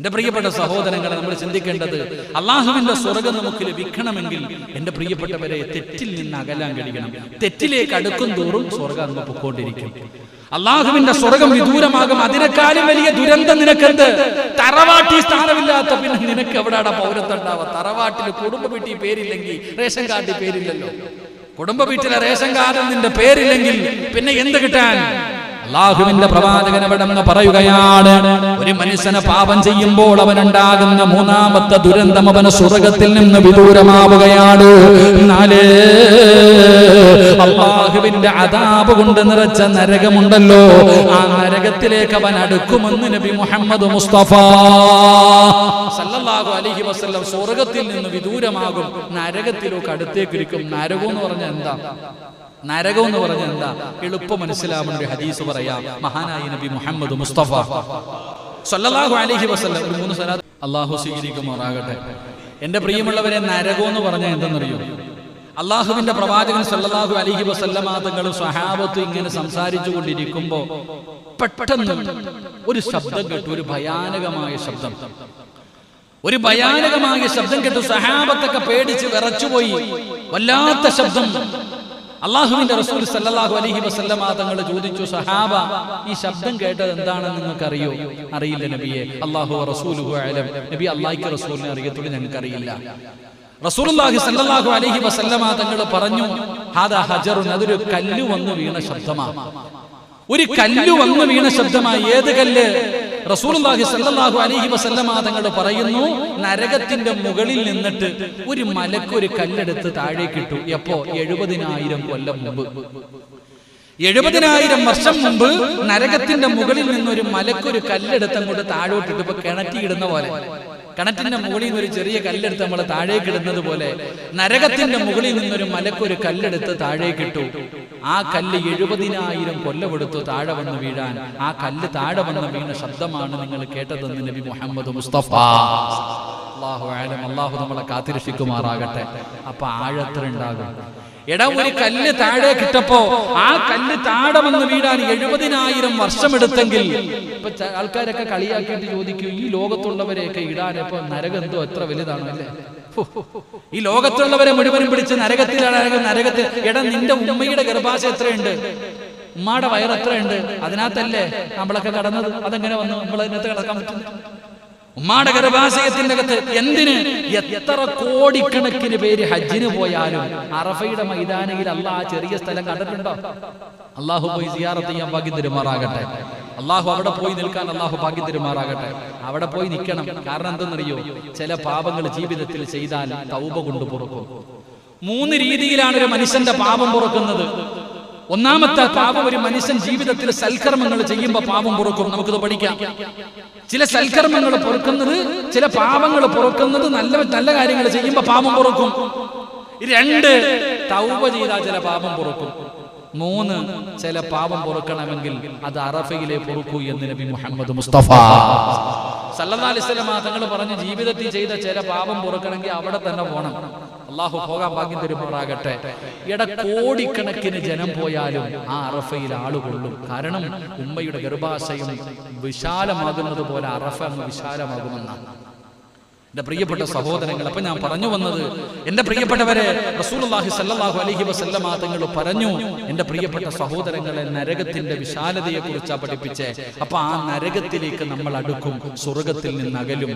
എന്റെ പ്രിയപ്പെട്ട സഹോദരങ്ങളെ നമ്മൾ ചിന്തിക്കേണ്ടത് അള്ളാഹുവിന്റെ സ്വർഗം നമുക്ക് ലഭിക്കണമെങ്കിൽ എന്റെ പ്രിയപ്പെട്ടവരെ തെറ്റിൽ നിന്ന് അകലാൻ കഴിയണം. തെറ്റിലേക്ക് അടുക്കും തോറും സ്വർഗം അങ്ങ് പൊക്കോണ്ടിരിക്കും. അള്ളാഹുവിന്റെ സ്വർഗം വിദൂരമാകും. അതിനേക്കാളും വലിയ ദുരന്തം നിനക്കെന്ത്? തറവാട്ടി സ്ഥാനമില്ലാത്ത പിന്നെ നിനക്ക് എവിടെയാണ് പൗരത്വം ഉണ്ടാവുക? തറവാട്ടിൽ കുടുംബ വീട്ടിൽ പേരില്ലെങ്കിൽ റേഷൻ കാർഡിൽ പേരില്ലല്ലോ. കുടുംബ വീട്ടിലെ റേഷൻ കാർഡിൽ നിന്റെ പേരില്ലെങ്കിൽ പിന്നെ എന്ത് കിട്ടാൻ? അള്ളാഹുവിന്റെ പ്രവാചകൻ അവിടെ പറയുകയാണ് ഒരു മനുഷ്യനെ പാപം ചെയ്യുമ്പോൾ അവനുണ്ടാകുന്ന മൂന്നാമത്തെ ദുരന്തം അവന് സ്വർഗത്തിൽ നിന്ന് വിദൂരമാവുകയാണ്. എന്നാലേ അള്ളാഹുവിന്റെ അതാപ് കൊണ്ട് നിറച്ച നരകമുണ്ടല്ലോ. ആ നരകത്തിലേക്ക് അവൻ അടുക്കുമെന്ന് നബി മുഹമ്മദ് മുസ്തഫ. സല്ലല്ലാഹു അലൈഹി വസല്ലം സ്വർഗത്തിൽ നിന്ന് വിദൂരമാകും. നരകത്തിലേക്ക് അടുത്തേക്ക് ഇരിക്കും. നരകം എന്ന് പറഞ്ഞാൽ എന്താ? നരകം എന്ന് പറഞ്ഞാൽ എന്താ? എളുപ്പം മനസ്സിലാവുന്ന ഒരു ഹദീസ് പറയാം. മഹാനായ നബി മുഹമ്മദ് മുസ്തഫ. സല്ലല്ലാഹു അലൈഹി വസല്ലം മൂന്ന് സലാത്ത് അള്ളാഹു സ്വീകരിക്കുമാറാകട്ടെ. എന്റെ പ്രിയമുള്ളവരെ നരകം എന്ന് പറഞ്ഞാൽ എന്തെന്നറിയോ? അള്ളാഹുവിന്റെ പ്രവാചകൻ സല്ലാഹു അലൈഹി വസല്ലമ തങ്ങളും സഹാബത്തും ഇങ്ങനെ സംസാരിച്ചു കൊണ്ടിരിക്കുമ്പോ പെട്ടെന്ന് ഒരു ശബ്ദം കേട്ടു ഒരു ഭയാനകമായ ശബ്ദം. ഒരു ഭയാനകമായ ശബ്ദം കേട്ടു സഹാബത്തൊക്കെ പേടിച്ച് വിറച്ചുപോയി. വല്ലാത്ത ശബ്ദം. അള്ളാഹുവിന്റെ റസൂൽ സല്ലാഹു അലഹി വസല്ലമ തങ്ങൾ ചോദിച്ചു സഹാബ ഈ ശബ്ദം കേട്ടത് എന്താണെന്ന് നിങ്ങൾക്ക് അറിയോ അറിയില്ല നബിയെ അള്ളാഹു റസൂലുഹു അലം. നബി അള്ളാഹിക്ക് റസൂലിനെ അറിയത്തുള്ളൂ ഞങ്ങൾക്ക് അറിയില്ല റസൂലുള്ളാഹി സല്ലല്ലാഹു അലൈഹി വസല്ലമ തങ്ങൾ പറഞ്ഞു ഹാദാ ഹജറുൻ അതൊരു കല്ല് വന്നു വീണ ശബ്ദമാണ് ഒരു കല്ല് വന്നു വീണ ശബ്ദമായി ഏത് കല്ല്? റസൂലുള്ളാഹി അലൈഹി വസല്ലമ തങ്ങൾ പറയുന്നു നരകത്തിന്റെ മുകളിൽ നിന്നിട്ട് ഒരു മലക്കൊരു കല്ലെടുത്ത് താഴേക്കിട്ടു എപ്പോ? എഴുപതിനായിരം കൊല്ലം മുമ്പ്. എഴുപതിനായിരം വർഷം മുമ്പ് നരകത്തിന്റെ മുകളിൽ നിന്നൊരു മലക്കൊരു കല്ലെടുത്ത് അങ്ങോട്ട് താഴോട്ടിട്ട് ഇപ്പൊ കിണറ്റിയിടുന്ന പോലെ. കിണറ്റിന്റെ മുകളിൽ നിന്ന് ഒരു ചെറിയ കല്ലെടുത്ത് നമ്മൾ താഴേക്ക് ഇടുന്നത് പോലെ. നരകത്തിന്റെ മുകളിൽ നിന്നൊരു മലക്കൊരു കല്ലെടുത്ത് താഴേക്കിട്ടു ആ കല്ല് എഴുപതിനായിരം കൊല്ലമെടുത്തു താഴെ വന്ന് വീഴാൻ. ആ കല്ല് താഴെ വന്ന് വീണ ശബ്ദമാണ് നിങ്ങൾ കേട്ടതെന്ന് നബി മുഹമ്മദ് മുസ്തഫ. അള്ളാഹു ആലം അള്ളാഹു നമ്മളെ കാത്തിരക്ഷിക്കുമാറാകട്ടെ. അപ്പൊ ആഴത്ര ഉണ്ടാകും. എടാ ഒരു കല്ല് താഴെ കിട്ടപ്പോ ആ കല്ല് താഴെ വന്ന് വീഴാൻ എഴുപതിനായിരം വർഷമെടുത്തെങ്കിൽ ഇപ്പൊ ആൾക്കാരൊക്കെ കളിയാക്കിയിട്ട് ചോദിക്കും ഈ ലോകത്തുള്ളവരെയൊക്കെ ഇടാൻ ഇപ്പൊ എന്തോ എത്ര വലുതാണ് അല്ലേ ഹോ, ഈ ലോകത്തുള്ളവരെ മുഴുവനും പിടിച്ച് നരകത്തിലാണ് നരകത്തിൽ എടാ നിന്റെ ഉമ്മയുടെ ഗർഭാശയം എത്രയുണ്ട്? ഉമ്മയുടെ വയർ എത്രയുണ്ട്? അതിനകത്തല്ലേ നമ്മളൊക്കെ കടന്നത്? അതെങ്ങനെ വന്നു? നമ്മൾ അതിനകത്ത് കിടക്കാൻ പറ്റും ഉമ്മാടെ ഗർഭാശയത്തിന്റെ അകത്ത് എന്തിന് എത്ര കോടിക്കണക്കിന് പേര് ഹജ്ജിന് പോയാലും അറഫയുടെ മൈതാനയിൽ അള്ളാഹ് ആ ചെറിയ സ്ഥലം കണ്ടിട്ടുണ്ടോ? അള്ളാഹു പോയി സിയാറത്ത് ചെയ്യാൻ ഭാഗ്യം തരുമാറാകട്ടെ. അള്ളാഹു അവിടെ പോയി നിൽക്കാൻ അള്ളാഹു ഭാഗ്യം തരുമാറാകട്ടെ. അവിടെ പോയി നിൽക്കണം. കാരണം എന്തെന്നറിയോ? ചില പാപങ്ങൾ ജീവിതത്തിൽ ചെയ്താൽ തൗബ കൊണ്ട് പുറക്കും. മൂന്ന് രീതിയിലാണ് ഒരു മനുഷ്യന്റെ പാപം പുറക്കുന്നത്. ഒന്നാമത്തെ പാപം ഒരു മനുഷ്യൻ ജീവിതത്തിൽ സൽക്കർമ്മങ്ങൾ ചെയ്യുമ്പോൾ പാപം പുറക്കും. നമുക്കിത് പഠിക്കാം. ചില സൽക്കർമ്മങ്ങൾ പുറക്കുന്നത് ചില പാപങ്ങൾ പുറക്കുന്നത് നല്ല നല്ല കാര്യങ്ങൾ ചെയ്യുമ്പോൾ പാപം പുറക്കും. രണ്ട് തൗബ ചെയ്താൽ ചില പാപം പൊറുക്കും. മൂന്ന് ചില പാപം പൊറുക്കണമെങ്കിൽ അത് അറഫയിലെ പൊറുക്കൂ എന്ന് നബി മുഹമ്മദ് മുസ്തഫ. വസല്ലമ തങ്ങൾ പറഞ്ഞു ജീവിതത്തിൽ ചെയ്ത ചില പാപം പൊറുക്കണമെങ്കിൽ അവിടെ തന്നെ പോകണം അള്ളാഹു പോകാൻ ഭാഗ്യം തരുമ്പോഴാകട്ടെ ഇട കോടിക്കണക്കിന് ജനം പോയാലും ആ അറഫയിൽ ആളുകൊള്ളും കാരണം ഉമ്മയുടെ ഗർഭാശയം വിശാലമാകുന്നത് പോലെ അറഫ വിശാലമാകുമെന്നാണ്. എന്റെ പ്രിയപ്പെട്ട സഹോദരങ്ങൾ അപ്പൊ ഞാൻ പറഞ്ഞു വന്നത് എന്റെ പ്രിയപ്പെട്ടവരെ റസൂലുള്ളാഹി സല്ലല്ലാഹു അലൈഹി വസല്ലമ തങ്ങൾ പറഞ്ഞു എന്റെ പ്രിയപ്പെട്ട സഹോദരങ്ങളെ നരകത്തിന്റെ വിശാലതയെ കുറിച്ചാണ് പഠിപ്പിച്ചേ. അപ്പൊ ആ നരകത്തിലേക്ക് നമ്മൾ അടുക്കും സ്വർഗത്തിൽ നിന്ന് അകലും